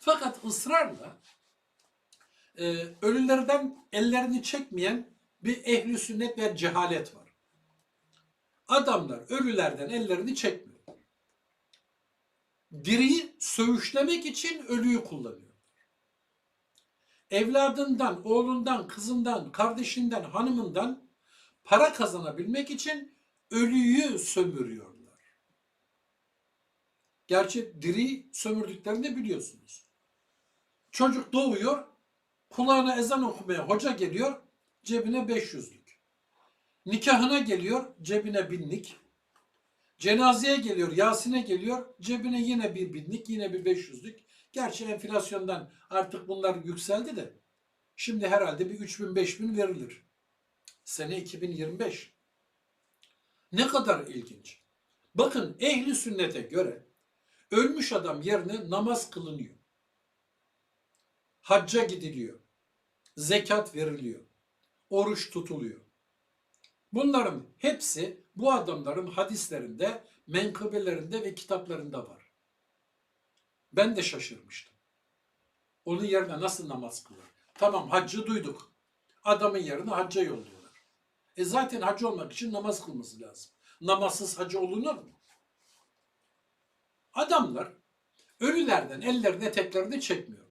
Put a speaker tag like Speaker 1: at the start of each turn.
Speaker 1: Fakat ısrarla e, ölülerden ellerini çekmeyen bir ehli sünnet ve cehalet var. Adamlar ölülerden ellerini çekmiyor. Diriyi söğüşlemek için ölüyü kullanıyor. Evladından, oğlundan, kızından, kardeşinden, hanımından para kazanabilmek için ölüyü sömürüyorlar. Gerçi diri sömürdüklerini biliyorsunuz. Çocuk doğuyor, kulağına ezan okumaya hoca geliyor, cebine 500'lük. Nikahına geliyor, cebine binlik. Cenazeye geliyor, Yasin'e geliyor, cebine yine bir binlik, yine bir 500'lük. Gerçi enflasyondan artık bunlar yükseldi de. Şimdi herhalde bir 3000 5000 verilir. Sene 2025. Ne kadar ilginç. Bakın ehli sünnete göre ölmüş adam yerine namaz kılınıyor. Hacca gidiliyor. Zekat veriliyor. Oruç tutuluyor. Bunların hepsi bu adamların hadislerinde, menkıbelerinde ve kitaplarında var. Ben de şaşırmıştım. Onun yerine nasıl namaz kılar? Tamam haccı duyduk. Adamın yerine hacca yolluyorlar. E zaten hacı olmak için namaz kılması lazım. Namazsız hacı olunur mu? Adamlar ölülerden ellerini eteklerini çekmiyor.